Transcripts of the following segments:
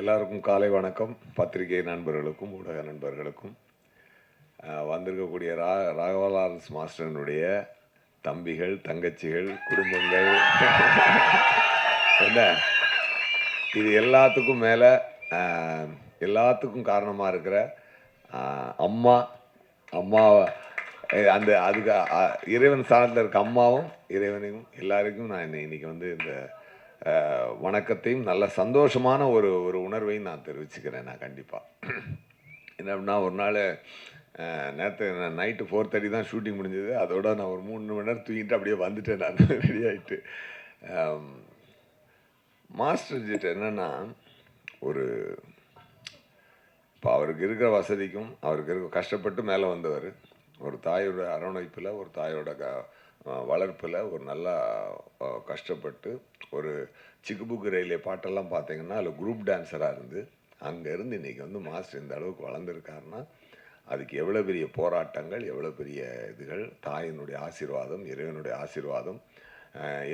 எல்லாருக்கும் காலை வணக்கம். பத்திரிகை நண்பர்களுக்கும் ஊடக நண்பர்களுக்கும். வந்திருக்கக்கூடிய ரா ராகவலாரன்ஸ் மாஸ்டரனுடைய தம்பிகள் தங்கச்சிகள் குடும்பங்கள். என்ன? இது எல்லாத்துக்கும் மேலே எல்லாத்துக்கும் காரணமாக இருக்கிற அம்மா அம்மாவை அந்த அதுக்கு இறைவன் ஸ்தானத்தில் இருக்க அம்மாவும் இறைவனையும் எல்லாருக்கும் நான் இன்னைக்கு வந்து இந்த வணக்கத்தையும் நல்ல சந்தோஷமான ஒரு ஒரு உணர்வையும் நான் தெரிவிச்சுக்கிறேன் நான் கண்டிப்பாக என்ன அப்படின்னா ஒரு நாள் நேற்று நைட்டு ஃபோர் தேர்ட்டி தான் ஷூட்டிங் முடிஞ்சது. அதோட நான் ஒரு மூணு மணி நேரம் தூங்கிட்டு அப்படியே வந்துட்டேன் நான். ரெடி ஆகிட்டு மாஸ்டர் ஜிட்ட என்னென்னா ஒரு இப்போ அவருக்கு இருக்கிற வசதிக்கும் அவருக்கு இருக்க கஷ்டப்பட்டு மேலே வந்தவர். ஒரு தாயோட அரவணைப்பில் ஒரு தாயோட க வளர்ப்பில் ஒரு நல்லா கஷ்டப்பட்டு ஒரு சிக்குபுக்கு ரயிலே பாட்டெல்லாம் பார்த்தீங்கன்னா அதில் குரூப் டான்ஸராக இருந்து அங்கேருந்து இன்றைக்கி வந்து மாஸ்டர் இந்த அளவுக்கு வளர்ந்துருக்காருன்னா அதுக்கு எவ்வளோ பெரிய போராட்டங்கள் எவ்வளோ பெரிய இதுகள் தாயினுடைய ஆசீர்வாதம் இறைவனுடைய ஆசீர்வாதம்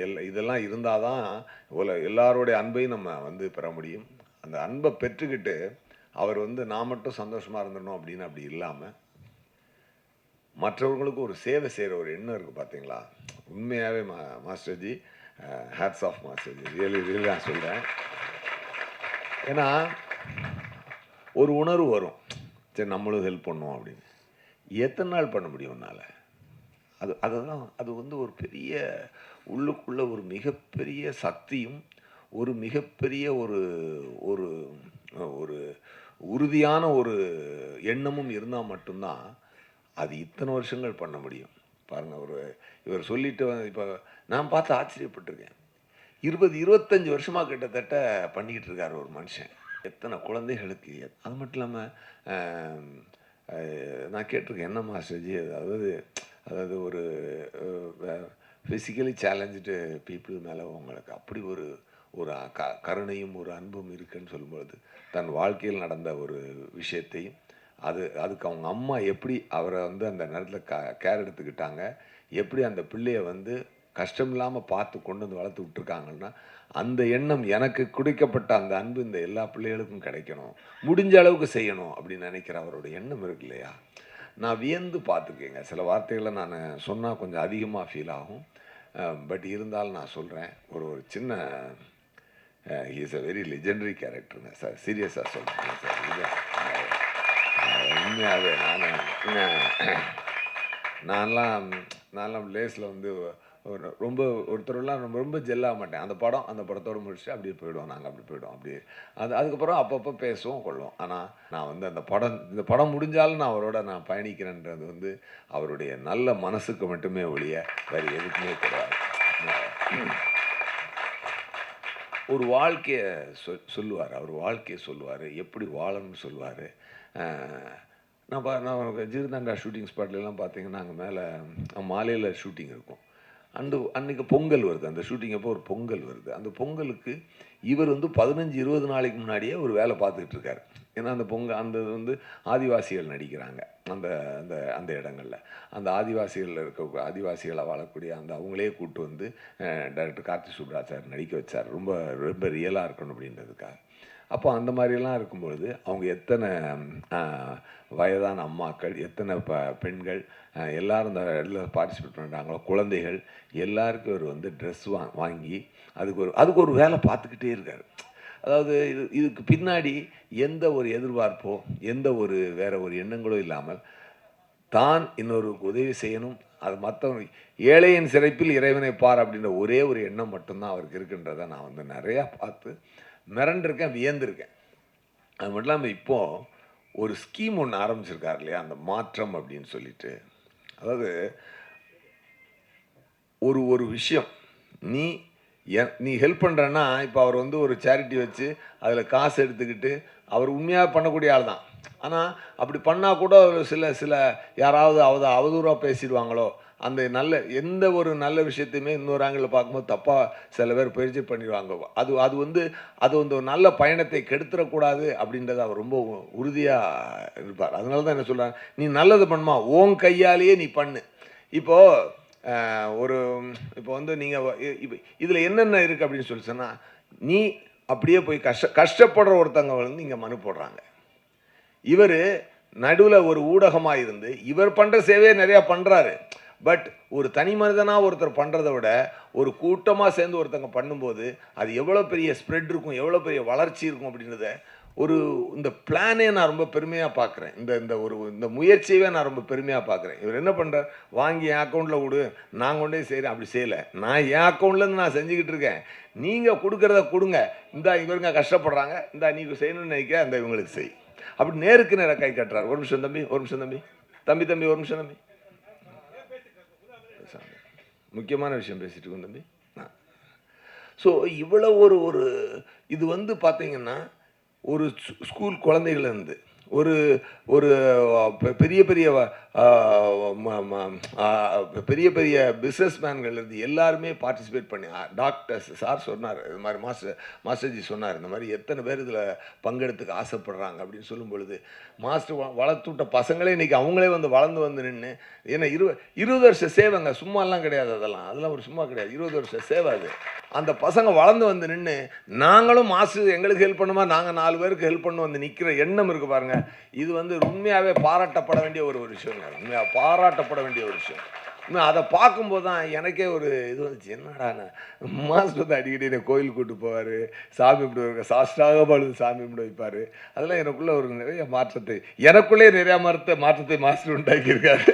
எல் இதெல்லாம் இருந்தால் தான் உல எல்லாருடைய அன்பையும் நம்ம வந்து பெற முடியும். அந்த அன்பை பெற்றுக்கிட்டு அவர் வந்து நான் மட்டும் சந்தோஷமாக இருந்துடணும் அப்படின்னு அப்படி இல்லாமல் மற்றவர்களுக்கு ஒரு சேவை செய்கிற ஒரு எண்ணம் இருக்குது பார்த்தீங்களா உண்மையாகவே மா மாஸ்டர்ஜி ஹேட்ஸ் ஆஃப் மாஸ்டர்ஜி ரியலி ரியலி நான் சொல்கிறேன் ஏன்னா ஒரு உணர்வு வரும். சரி நம்மளும் ஹெல்ப் பண்ணுவோம் அப்படின்னு. எத்தனை நாள் பண்ண முடியும் உன்னால்? அது அதுதான் அது வந்து ஒரு பெரிய உள்ளுக்குள்ளே ஒரு மிகப்பெரிய சக்தியும் ஒரு மிகப்பெரிய ஒரு ஒரு ஒரு உறுதியான ஒரு எண்ணமும் இருந்தால் மட்டும்தான் அது இத்தனை வருஷங்கள் பண்ண முடியும். பாருங்கள் ஒரு இவர் சொல்லிட்டு இப்போ நான் பார்த்து ஆச்சரியப்பட்டிருக்கேன். இருபது இருபத்தஞ்சி வருஷமாக கிட்டத்தட்ட பண்ணிக்கிட்டு இருக்கார் ஒரு மனுஷன். எத்தனை குழந்தைகளுக்கு அது மட்டும் இல்லாமல் நான் கேட்டிருக்கேன் என்ன மாஸ்டர்ஜி அதாவது அதாவது ஒரு ஃபிசிக்கலி சேலஞ்சு பீப்புள் மேலே உங்களுக்கு அப்படி ஒரு ஒரு க கருணையும் ஒரு அன்பும் இருக்குன்னு சொல்லும்பொழுது தன் வாழ்க்கையில் நடந்த ஒரு விஷயத்தையும் அது அதுக்கு அவங்க அம்மா எப்படி அவரை வந்து அந்த நேரத்தில் க கேர் எடுத்துக்கிட்டாங்க எப்படி அந்த பிள்ளையை வந்து கஷ்டம் இல்லாமல் பார்த்து கொண்டு வந்து வளர்த்து விட்டுருக்காங்கன்னா அந்த எண்ணம் எனக்கு குடிக்கப்பட்ட அந்த அன்பு இந்த எல்லா பிள்ளைகளுக்கும் கிடைக்கணும். முடிஞ்ச அளவுக்கு செய்யணும் அப்படின்னு நினைக்கிற அவரோட எண்ணம் இருக்கு இல்லையா? நான் வியந்து பார்த்துக்கேங்க. சில வார்த்தைகளை நான் சொன்னால் கொஞ்சம் அதிகமாக ஃபீல் ஆகும். பட் இருந்தாலும் நான் சொல்கிறேன் ஒரு ஒரு சின்ன இஸ் அ வெரி லெஜெண்டரி கேரக்டருங்க சார் சீரியஸாக சொல்கிறேன் சார் இது உண்மையாகவே நான் நான்லாம் நான்லாம் லேஸில் வந்து ஒரு ரொம்ப ஒருத்தரெல்லாம் ரொம்ப ரொம்ப ஜெல்லாக மாட்டேன். அந்த படம் அந்த படத்தோடு முடிச்சுட்டு அப்படியே போயிடுவோம். நாங்கள் அப்படி போயிடுவோம். அப்படியே. அது அதுக்கப்புறம் அப்பப்போ பேசுவோம் கொள்வோம் ஆனால் நான் வந்து அந்த படம் இந்த படம் முடிஞ்சாலும் நான் அவரோட நான் பயணிக்கிறேன்றது வந்து அவருடைய நல்ல மனசுக்கு மட்டுமே ஒழிய வேறு எதுக்குமே கிடையாது. ஒரு வாழ்க்கையை சொல் சொல்லுவார். அவர் வாழ்க்கையை சொல்லுவார். எப்படி வாழணும்னு சொல்லுவார். நான் பா நான் ஜீர்தாண்டா ஷூட்டிங் ஸ்பாட்லலாம் பார்த்தீங்கன்னா அங்கே மேலே மாலையில் ஷூட்டிங் இருக்கும். அந்த அன்றைக்கி பொங்கல் வருது. அந்த ஷூட்டிங் அப்போ ஒரு பொங்கல் வருது. அந்த பொங்கலுக்கு இவர் வந்து பதினஞ்சு இருபது நாளைக்கு முன்னாடியே ஒரு வேலை பார்த்துக்கிட்டு இருக்காரு. ஏன்னா அந்த பொங்கல் அந்த இது வந்து ஆதிவாசிகள் நடிக்கிறாங்க. அந்த அந்த அந்த இடங்களில். அந்த ஆதிவாசிகளில் இருக்க ஆதிவாசிகளை வாழக்கூடிய அந்த அவங்களே கூப்பிட்டு வந்து டைரக்டர் கார்த்தி சுப்ராச்சார் நடிக்க வச்சார். ரொம்ப ரொம்ப ரியலாக இருக்கணும் அப்படின்றதுக்காக. அப்போ அந்த மாதிரிலாம் இருக்கும்பொழுது அவங்க எத்தனை வயதான அம்மாக்கள் எத்தனை ப பெண்கள் எல்லோரும் அந்த இடத்துல பார்ட்டிசிபேட் பண்ணுறாங்களோ குழந்தைகள் எல்லாருக்கும் இவர் வந்து ட்ரெஸ் வா வாங்கி அதுக்கு ஒரு அதுக்கு ஒரு வேலை பார்த்துக்கிட்டே இருக்கார். அதாவது இது இதுக்கு பின்னாடி எந்த ஒரு எதிர்பார்ப்போ எந்த ஒரு வேற ஒரு எண்ணங்களோ இல்லாமல் தான் இன்னொருக்கு உதவி செய்யணும். அது மற்றவங்க ஏழையின் சிறப்பில் இறைவனை பார் அப்படின்ற ஒரே ஒரு எண்ணம் மட்டும்தான் அவருக்கு இருக்குன்றதை நான் வந்து நிறையா பார்த்து மிரண்டிருக்கேன் வியந்திருக்கேன். அது மட்டும் இல்லாமல் இப்போது ஒரு ஸ்கீம் ஒன்று ஆரம்பிச்சிருக்காரு இல்லையா? அந்த மாற்றம் அப்படின்னு சொல்லிட்டு. அதாவது ஒரு ஒரு விஷயம். நீ நீ ஹெல்ப் பண்ணுறன்னா இப்போ அவர் வந்து ஒரு சேரிட்டி வச்சு அதில் காசு எடுத்துக்கிட்டு அவர் உண்மையாக பண்ணக்கூடிய ஆள் தான் ஆனால் அப்படி பண்ணால் கூட ஒரு சில சில யாராவது அவத அவதூறாக பேசிடுவாங்களோ அந்த நல்ல எந்த ஒரு நல்ல விஷயத்தையுமே இன்னொரு ஆங்கிளில் பார்க்கும்போது தப்பாக சில பேர் பயிற்சி பண்ணிடுவாங்க. அது அது வந்து அது வந்து ஒரு நல்ல பயணத்தை கெடுத்துடக்கூடாது அப்படின்றத அவர் ரொம்ப உறுதியாக இருப்பார். அதனால தான் என்ன சொல்கிறாங்க நீ நல்லது பண்ணுமா? உன் கையாலேயே நீ பண்ணு. இப்போது ஒரு இப்போ வந்து நீங்கள் இப்போ இதில் என்னென்ன இருக்குது அப்படின்னு சொல்லி சொன்னால் நீ அப்படியே போய் கஷ்ட கஷ்டப்படுற ஒருத்தங்க வந்து இங்கே மனு போடுறாங்க. இவர் நடுவில் ஒரு ஊடகமாக இருந்து இவர் பண்ணுற சேவையை நிறையா பண்ணுறாரு பட் ஒரு தனி மனிதனாக ஒருத்தர் பண்ணுறத விட ஒரு கூட்டமாக சேர்ந்து ஒருத்தங்க பண்ணும்போது அது எவ்வளோ பெரிய ஸ்ப்ரெட் இருக்கும் எவ்வளோ பெரிய வளர்ச்சி இருக்கும் அப்படின்றத ஒரு இந்த பிளானே நான் ரொம்ப பெருமையாக பார்க்குறேன். இந்த இந்த ஒரு இந்த முயற்சியவே நான் ரொம்ப பெருமையாக பார்க்குறேன். இவர் என்ன பண்ணுறார் வாங்கி என் அக்கௌண்ட்டில் கொடு நான் கொண்டே செய்கிறேன் அப்படி செய்யலை. நான் என் அக்கௌண்ட்லேருந்து நான் செஞ்சுக்கிட்டு இருக்கேன். நீங்கள் கொடுக்குறத கொடுங்க. இந்தா இவருங்க கஷ்டப்படுறாங்க. இந்தா நீங்கள் செய்யணும்னு நினைக்க அந்த இவங்களுக்கு செய். அப்படி நேருக்கு நேராக கை கட்டுறார். ஒரு நிமிஷம் தம்பி ஒரு நிமிஷம் தம்பி. தம்பி தம்பி ஒரு நிமிஷம் தம்பி. முக்கியமான விஷயம் பேசிட்டு இருக்கோம் தம்பி. ஸோ இவ்வளோ ஒரு ஒரு இது வந்து பார்த்தீங்கன்னா ஒரு ஸ்கூல் ஸ்கூல் குழந்தைகள்லேருந்து ஒரு ஒரு பெரிய பெரிய பெரிய பெரிய பிஸ்னஸ் மேன்கள்லேருந்து எல்லாருமே பார்ட்டிசிபேட் பண்ணி டாக்டர்ஸ் சார் சொன்னார் இது மாதிரி மாஸ்டர் மாஸ்டர்ஜி சொன்னார் இந்த மாதிரி எத்தனை பேர் இதில் பங்கெடுத்துக்க ஆசைப்படுறாங்க அப்படின்னு சொல்லும் பொழுது மாஸ்டர் வ- வளர்த்து விட்ட பசங்களே இன்றைக்கி அவங்களே வந்து வளர்ந்து வந்து நின்று ஏன்னா இரு இருபது வருஷம் சேவைங்க சும்மாலாம் கிடையாது அதெல்லாம் அதெல்லாம் ஒரு சும்மா கிடையாது இருபது வருஷம் சேவை அது. அந்த பசங்க வளர்ந்து வந்து நின்று நாங்களும் மாசு எங்களுக்கு ஹெல்ப் பண்ணுமா? நாங்கள் நாலு பேருக்கு ஹெல்ப் பண்ண வந்து நிற்கிற எண்ணம் இருக்குது பாருங்க. இது வந்து உண்மையாகவே பாராட்டப்பட வேண்டிய ஒரு ஒரு விஷயங்க. உண்மையாக பாராட்டப்பட வேண்டிய ஒரு விஷயம். இன்னும் அதை பார்க்கும்போது தான் எனக்கே ஒரு இது வந்துச்சு. என்னடாண்ணா மாஸ்டர் வந்து அடிக்கடி என்னை கோயில் கூட்டு போவார். சாமி இப்படி வருங்க சாஸ்டாக பழுது சாமி இப்படி வைப்பார். அதெல்லாம் எனக்குள்ளே ஒரு நிறைய மாற்றத்தை எனக்குள்ளே நிறையா மாற்றத்தை மாற்றத்தை மாஸ்டர் உண்டாக்கியிருக்காரு.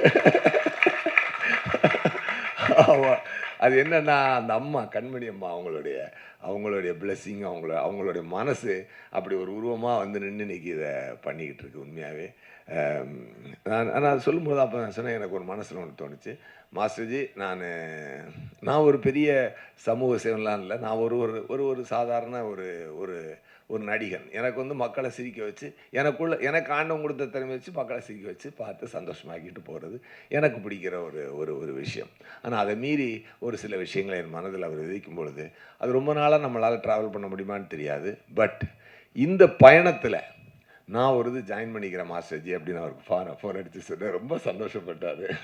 அது என்னன்னா அந்த அம்மா கண்மணி அம்மா அவங்களுடைய அவங்களுடைய blessing அவங்கள அவங்களுடைய மனசு அப்படி ஒரு உருவமாக வந்து நின்று இன்னைக்கு இதை பண்ணிக்கிட்டு இருக்கு உண்மையாகவே நான் நான் சொல்லும்போது அப்போ நான் சொன்னேன் எனக்கு ஒரு மனசில் ஒன்று தோணுச்சு. மாஸ்டர்ஜி நான் நான் ஒரு பெரிய சமூக சேவன்லாம் இல்லை. நான் ஒரு ஒரு ஒரு ஒரு சாதாரண ஒரு ஒரு ஒரு நடிகன். எனக்கு வந்து மக்களை சிரிக்க வச்சு எனக்குள்ள எனக்கு ஆண்டவன் கொடுத்த திறமை வச்சு மக்களை சிரிக்க வச்சு பார்த்து சந்தோஷமாக்கிட்டு போகிறது எனக்கு பிடிக்கிற ஒரு ஒரு ஒரு விஷயம். ஆனால் அதை மீறி ஒரு சில விஷயங்களை என் மனதில் அவர் விதிக்கும் பொழுது அது ரொம்ப நாளாக நம்மளால் ட்ராவல் பண்ண முடியுமான்னு தெரியாது. பட் இந்த பயணத்தில் நான் ஒரு இது ஜாயின் பண்ணிக்கிறேன் மாஸ்டர்ஜி அப்படின்னு அவருக்கு ஃபோன் ஃபோன் அடித்து சொன்னேன். ரொம்ப சந்தோஷப்பட்டார்.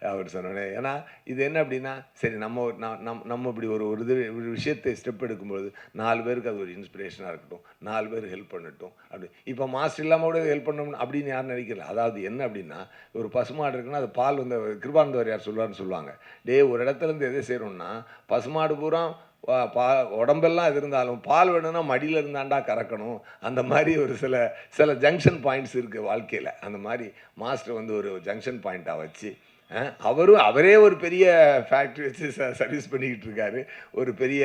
அவர் சொன்னோடனே ஏன்னா இது என்ன அப்படின்னா சரி நம்ம ஒரு- நம் நம்ம இப்படி ஒரு ஒரு இது ஒரு விஷயத்தை ஸ்டெப் எடுக்கும்போது நாலு பேருக்கு அது ஒரு இன்ஸ்பிரேஷனாக இருக்கட்டும். நாலு பேர் ஹெல்ப் பண்ணட்டும். அப்படி இப்போ மாஸ்டர் இல்லாமல் கூட ஹெல்ப் பண்ணணும் அப்படின்னு யாரும் நினைக்கல. அதாவது என்ன அப்படின்னா ஒரு பசுமாடு இருக்குன்னா அது பால் வந்து கிருபானந்தவர் யார் சொல்லுவார்னு சொல்லுவாங்க. டே ஒரு இடத்துல இருந்து எதை செய்கிறோம்னா பசுமாடு பூரா பா உடம்பெல்லாம் இது இருந்தாலும் பால் வேணும்னா மடியில் இருந்தாண்டா கறக்கணும். அந்த மாதிரி ஒரு சில சில ஜங்ஷன் பாயிண்ட்ஸ் இருக்குது வாழ்க்கையில். அந்த மாதிரி மாஸ்டர் வந்து ஒரு ஜங்ஷன் பாயிண்ட்டாக வச்சு அவரும் அவரே ஒரு பெரிய ஃபேக்ட்ரி வச்சு ச சர்வீஸ் பண்ணிக்கிட்டு இருக்காரு. ஒரு பெரிய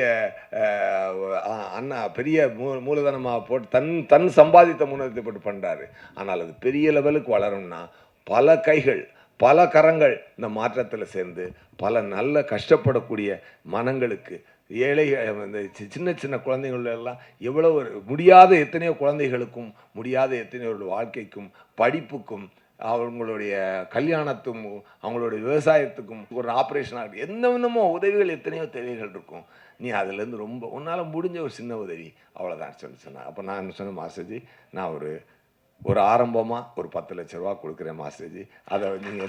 அண்ணா பெரிய மூ மூலதனமாக போட்டு தன் தன் சம்பாதித்த மூலதனத்தை போட்டு பண்ணுறாரு ஆனால் அது பெரிய லெவலுக்கு வளரும்னா பல கைகள் பல கரங்கள் இந்த மாற்றத்தில் சேர்ந்து பல நல்ல கஷ்டப்படக்கூடிய மனங்களுக்கு ஏழை இந்த சின்ன சின்ன குழந்தைகள் எல்லாம் எவ்வளோ ஒரு முடியாத எத்தனையோ குழந்தைகளுக்கும் முடியாத எத்தனையோ வாழ்க்கைக்கும் படிப்புக்கும் அவங்களுடைய கல்யாணத்துக்கும் அவங்களுடைய விவசாயத்துக்கும் ஒரு ஆப்ரேஷன் ஆப்ரேஷனாக என்னென்னமோ உதவிகள் எத்தனையோ தேவைகள் இருக்கும். நீ அதுலேருந்து ரொம்ப உன்னால் முடிஞ்ச ஒரு சின்ன உதவி. அவ்வளோதான் சொல்லி சொன்னேன் அப்போ நான் என்ன சொன்னேன் மாஸ்டர்ஜி நான் ஒரு ஒரு ஆரம்பமாக ஒரு பத்து லட்ச ரூபா கொடுக்குறேன் மாஸ்டர்ஜி. அதை நீங்கள்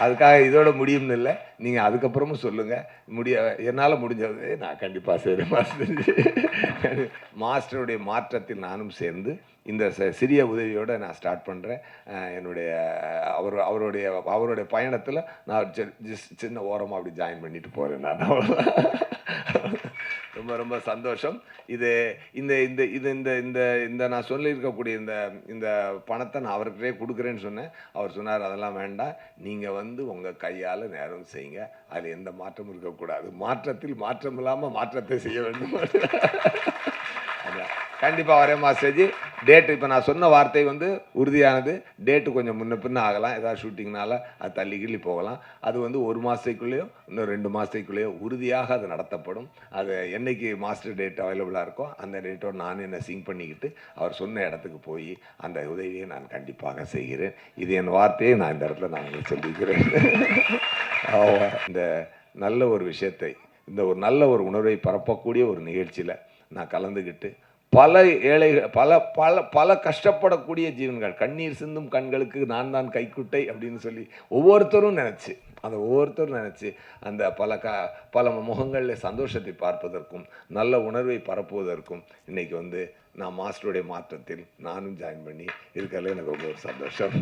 அதுக்காக இதோட முடியும்னு இல்லை. நீங்கள் அதுக்கப்புறமும் சொல்லுங்கள் முடிய என்னால் முடிஞ்சது நான் கண்டிப்பாக செய்கிறேன் மாஸ்டர். மாஸ்டருடைய மாற்றத்தில் நானும் சேர்ந்து இந்த ச- சிறிய உதவியோடு நான் ஸ்டார்ட் பண்ணுறேன் என்னுடைய அவர் அவருடைய அவருடைய பயணத்தில் நான் சி- சின்ன ஓரமாக அப்படி ஜாயின் பண்ணிட்டு போகிறேன் நான். அவ்வளோதான் ரொம்ப ரொம்ப சந்தோஷம். இது இந்த இந்த இது இந்த இந்த இந்த நான் சொல்லியிருக்கக்கூடிய இந்த இந்த பணத்தை நான் அவர்கிட்டே கொடுக்குறேன்னு சொன்னேன். அவர் சொன்னார் அதெல்லாம் வேண்டாம். நீங்கள் வந்து உங்கள் கையால் நேரம் செய்யுங்க. அதில் எந்த மாற்றமும் இருக்கக்கூடாது. மாற்றத்தில் மாற்றம் இல்லாமல் மாற்றத்தை செய்ய வேண்டும். கண்டிப்பாக வரேன் மாஸ்டர்ஜி. டேட்டு இப்போ நான் சொன்ன வார்த்தை வந்து உறுதியானது. டேட்டு கொஞ்சம் முன்ன பின்ன ஆகலாம். ஏதாவது ஷூட்டிங்னால அது தள்ளி கிள்ளி போகலாம். அது வந்து ஒரு மாதத்துக்குள்ளேயோ இன்னும் ரெண்டு மாதத்துக்குள்ளேயோ உறுதியாக அது நடத்தப்படும். அது என்னைக்கு மாஸ்டர் டேட் அவைலபிளாக இருக்கோ அந்த டேட்டோடு நான் என்ன சிங் பண்ணிக்கிட்டு அவர் சொன்ன இடத்துக்கு போய் அந்த உதவியை நான் கண்டிப்பாக செய்கிறேன். இது என் வார்த்தையை நான் இந்த இடத்துல நான் உங்களுக்கு சொல்லிக்கிறேன். இந்த நல்ல ஒரு விஷயத்தை இந்த ஒரு நல்ல ஒரு உணர்வை பரப்பக்கூடிய ஒரு நிகழ்ச்சியில் நான் கலந்துக்கிட்டு பல ஏழைகள் பல பல பல கஷ்டப்படக்கூடிய ஜீவன்கள் கண்ணீர் சிந்தும் கண்களுக்கு நான் தான் கைக்குட்டை அப்படின்னு சொல்லி ஒவ்வொருத்தரும் நினச்சி அந்த ஒவ்வொருத்தரும் நினச்சி அந்த பல க பல முகங்களில் சந்தோஷத்தை பார்ப்பதற்கும் நல்ல உணர்வை பரப்புவதற்கும் இன்றைக்கி வந்து நான் மாஸ்டருடைய மாற்றத்தில் நானும் ஜாயின் பண்ணி இருக்கிறதுல எனக்கு ரொம்ப ஒரு சந்தோஷம்.